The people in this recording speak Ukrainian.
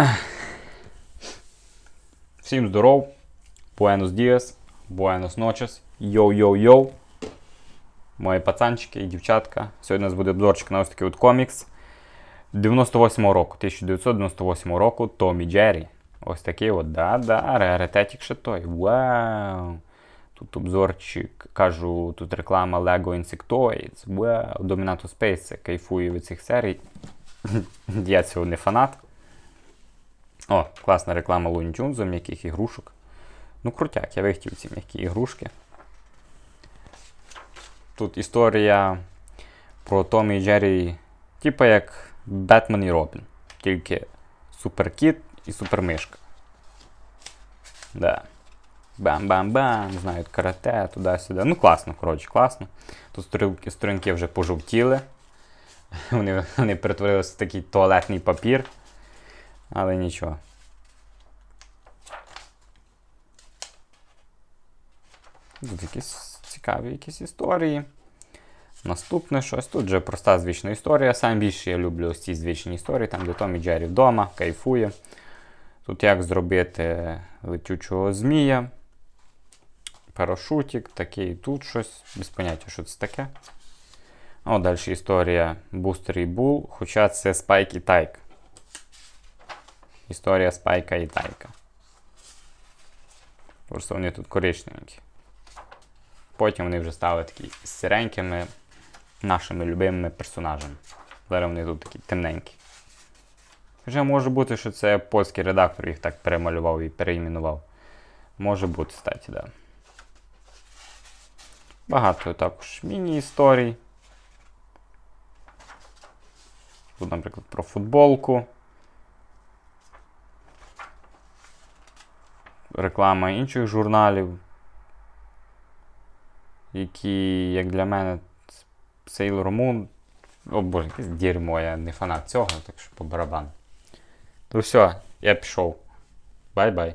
Всім здоров. Буенос діас, буенос ночес, йоу-йоу-йоу. Мої пацанчики і дівчатка. Сьогодні у нас буде обзорчик на ось такий от комікс. 98-го року, 1998 року, Томі Джері. Ось такий от, да-да, раритетик ще той. Вау! Тут обзорчик, кажу, тут реклама Lego Insectoids. Вау, Dominato Space, кайфую від цих серій. Я цього не фанат. О, класна реклама Looney Tunes, м'яких ігрушок. Ну, крутяк, я вихтів ці м'які ігрушки. Тут історія про Томі і Джері, типа як Бетмен і Робін. Тільки суперкіт і супермишка. Да. Бам-бам-бам, знають карате, туди-сюди. Ну, класно, коротше, класно. Тут сторінки вже пожовтіли. Вони, вони перетворилися в такий туалетний папір. Але нічого. Тут якісь цікаві якісь історії. Наступне щось. Тут вже проста звична історія. Сам більше я люблю ось ці звичні історії, там, де Том і Джері вдома, кайфує. Тут як зробити летючого змія. Парашутик, такий тут щось. Без поняття, що це таке. О, далі історія Бустер і Бул, хоча це Спайк і Тайк. Історія Спайка і Тайка. Просто вони тут коричневенькі. Потім вони вже стали такі сиренькими нашими любимими персонажами. Зараз вони тут такі темненькі. Хоча може бути, що це польський редактор їх так перемалював і переіменував. Може бути, кстати, да. Багато також міні-історій. Тут, наприклад, про футболку. Реклама інших журналів, які, як для мене, Sailor Moon. О боже, якесь дерьмо, я не фанат цього, так що по барабану. То все, я пішов. Бай-бай.